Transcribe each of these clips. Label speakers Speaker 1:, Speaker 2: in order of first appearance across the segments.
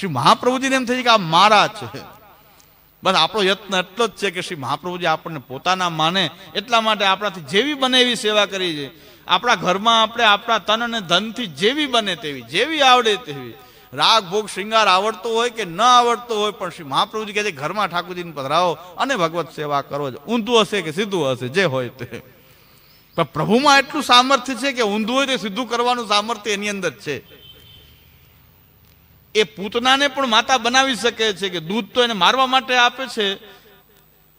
Speaker 1: શ્રી મહાપ્રભુજીને એમ થઈ કે આ મારા છે. બસ આપણો યત્ન એટલો જ છે કે શ્રી મહાપ્રભુજી આપણને પોતાના માને એટલા માટે આપણાથી જેવી બને એવી સેવા કરી છે. આપણા ઘરમાં આપણે આપણા તન અને ધનથી જેવી બને તેવી, જેવી આવડે તેવી. રાગ, ભોગ, શૃંગાર આવડતો હોય કે ન આવડતો હોય, પણ શ્રી મહાપ્રભુજી કહે છે, ઘરમાં ઠાકોરજીને પધરાવો અને ભગવત સેવા કરો છો. ઊંધું હશે કે સીધું હશે, જે હોય તે. પણ પ્રભુમાં એટલું સામર્થ્ય છે કે ઊંધું હોય તે સીધું કરવાનું સામર્થ્ય એની અંદર છે. એ પૂતનાને પણ માતા બનાવી શકે છે કે દૂધ તો એને મારવા માટે આપે છે,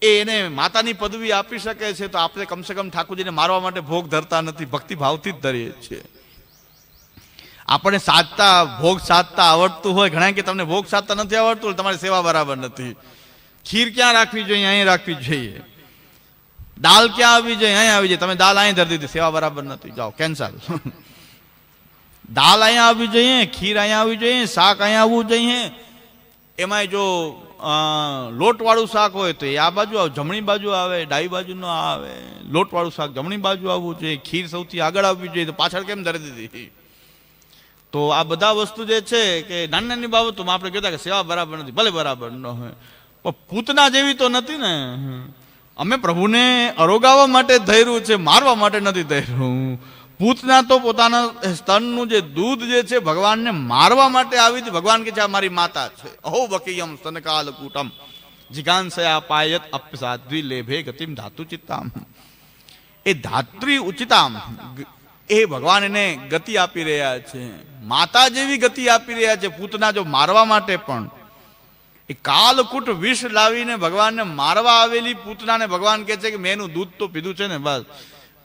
Speaker 1: એ એને માતાની પદવી આપી શકે છે, તો આપણે કમસે કમ ઠાકોરજીને મારવા માટે ભોગ ધરતા નથી, ભક્તિ ભાવથી જ ધરીએ છીએ. આપણે સાધતા ભોગ સાધતા આવડતું હોય, ઘણા કે તમને ભોગ સાધતા નથી આવડતું તમારી સેવા બરાબર નથી. ખીર ક્યાં રાખવી જોઈએ? અહીં રાખવી જોઈએ. દાલ ક્યાં આવવી જોઈએ? અહીં આવી જાય. તમે દાલ અહીં ધરી દીધી, સેવા બરાબર નથી. જાઓ, કેન્સલ. દાલ અહીંયા આવવી જોઈએ, ખીર અહીંયા આવવી જોઈએ, શાક અહીંયા આવવું જોઈએ. એમાંય જો લોટવાળું શાક હોય તો એ આ બાજુ આવે, જમણી બાજુ આવે, ડાબી બાજુ ન આવે. લોટવાળું શાક જમણી બાજુ આવવું જોઈએ, ખીર સૌથી આગળ આવવી જોઈએ, તો પાછળ કેમ ધરી દીધી? તો આ બધા વસ્તુ જે છે કે નાની નાની બાબતોમાં આપણે કહેતા કે સેવા બરાબર નથી, ભલે બરાબર ન હોય. પણ પૂતના જેવી તો નથી ને. અમે પ્રભુને અરોગાવવા માટે ધૈર્યું છે, મારવા માટે નથી ધૈર્યું. પૂતના તો પોતાના સ્તનનું જે દૂધ જે છે ભગવાનને મારવા માટે આવી હતી ભગવાન કે છે મારી માતા છે. અહો વકીયમ સ્તનકાલ કૂટમ જિગાંસયા પાયત અપસાધ્વી લેભે ગતિમ ધાતુ ચિત્તામ. એ ધાત્રી ઉચિતામ. એ ભગવાન એને ગતિ આપી રહ્યા છે. માતા જેવી ગતિ આપી રહ્યા છે પૂતના જો મારવા માટે પણ. એ કાલકૂટ વિષ લાવીને ભગવાનને મારવા આવેલી પૂતનાને ભગવાન કહે છે કે, મેં એનું દૂધ તો પીધું છે ને, બસ.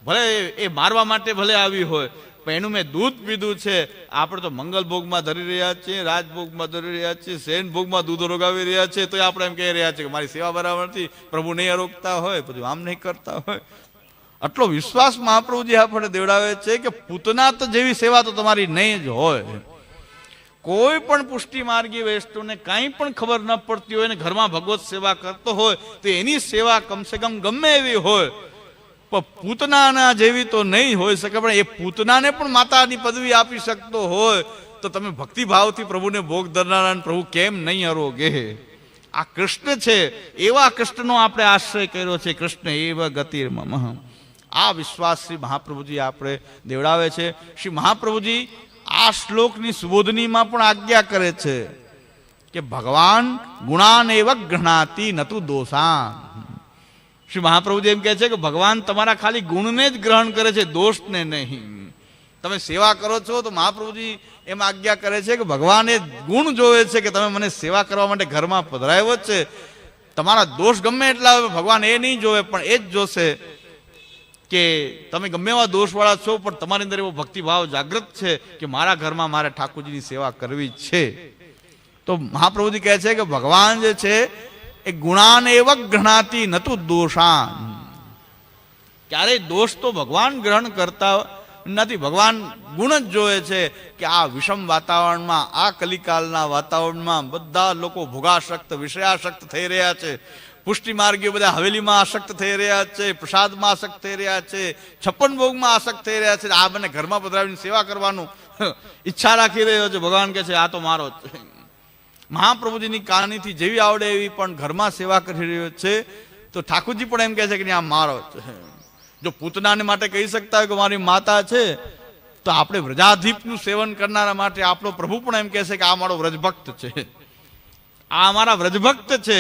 Speaker 1: ભલે એ મારવા માટે ભલે આવી હોય, પણ એનું મેં દૂધ પીધું છે. આપણે તો મંગલ ભોગમાં ધરી રહ્યા છીએ રાજભોગમાં ધરી રહ્યા છીએ, સેન ભોગમાં દૂધ રોગાવી રહ્યા છીએ, તો આપણે એમ કહી રહ્યા છીએ કે મારી સેવા બરાબર નથી પ્રભુ નહીં રોકતા હોય બધું આમ નહીં કરતા હોય. આટલો વિશ્વાસ મહાપ્રભુજી આપણને દેવડાવે છે કે પૂતના તો જેવી સેવા તો તમારી નહીં જ હોય. કોઈ પણ પુષ્ટિ માર્ગી વૈષ્ણવને કાંઈ પણ ખબર ન પડતી હોય ને ઘરમાં ભગવત સેવા કરતો હોય, તો એની સેવા કમસે કમ ગમે એવી હોય. પણ પૂતનાના જેવી તો નહીં હોઈ શકે, પણ એ પૂતનાને પણ માતાની પદવી આપી શકતો હોય, તો તમે ભક્તિભાવથી પ્રભુને ભોગ ધરનારા પ્રભુ કેમ નહીં અરોગે આ કૃષ્ણ છે, એવા કૃષ્ણનો આપણે આશ્રય કર્યો છે, કૃષ્ણ એવા ગતિર્મમ આ વિશ્વાસ શ્રી મહાપ્રભુજી આપણે દેવડાવે છે. શ્રી મહાપ્રભુજી આ શ્લોકની સુબોધનીમાં પણ આજ્ઞા કરે છે કે ભગવાન ગુણાન એવ ગણાતી નતું દોષાન. શ્રી મહાપ્રભુજી એમ કહે છે કે ભગવાન તમારા ખાલી ગુણને જ ગ્રહણ કરે છે, દોષને નહીં. તમે સેવા કરો છો તો મહાપ્રભુજી એમ આજ્ઞા કરે છે કે ભગવાન ગુણ જોવે છે કે તમે મને સેવા કરવા માટે ઘરમાં પધરાયો જ છે. તમારા દોષ ગમે એટલા હોય, ભગવાન એ નહીં જોવે, પણ એ જ જોશે કે તમે ગમે એવા દોષવાળા છો, પણ તમારી અંદર એવો ભક્તિભાવ જાગૃત છે કે મારા ઘરમાં મારે ઠાકોરજીની સેવા કરવી છે. તો મહાપ્રભુજી કહે છે કે ભગવાન જે છે એ ગુણાન એવ ગણાતી નતું દોષાન. ક્યારેય દોષ તો ભગવાન ગ્રહણ કરતા નથી. ભગવાન ગુણ જ જોવે છે કે આ વિષમ વાતાવરણમાં, આ કલિકાલના વાતાવરણમાં બધા લોકો ભોગાશક્ત, વિષયાશક્ત થઈ રહ્યા છે. પુષ્ટિ માર્ગીઓ બધા હવેલીમાં આસક્ત થઈ રહ્યા છે, પ્રસાદમાં આસક્ત થઈ રહ્યા છે, છપ્પન ભોગમાં આસક્ત થઈ રહ્યા છે. આ મને ઘરમાં પધરાવીને સેવા કરવાનું ઈચ્છા રાખી રહ્યો છે. ભગવાન કહે છે, આ તો મારો જ મહાપ્રભુજીની કહાનીથી જેવી આવડે એવી પણ ઘરમાં સેવા કરી રહ્યો છે, તો ઠાકોરજી પણ એમ કહે છે કે આ મારો છે. જો પૂતનાને માટે કહી શકતા હોય કે મારી માતા છે તો આપણે વ્રજાધીપનું સેવન કરનારા માટે આપણો પ્રભુ પણ એમ કહે છે કે આ મારો વ્રજભક્ત છે આ અમારા વ્રજભક્ત છે.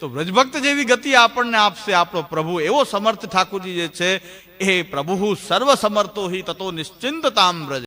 Speaker 1: તો વ્રજભક્ત જેવી ગતિ આપણને આપશે આપણો પ્રભુ. એવો સમર્થ ઠાકોરજી જે છે, એ પ્રભુ સર્વ સમર્થો હિ તતો નિશ્ચિંતતામ વ્રજ.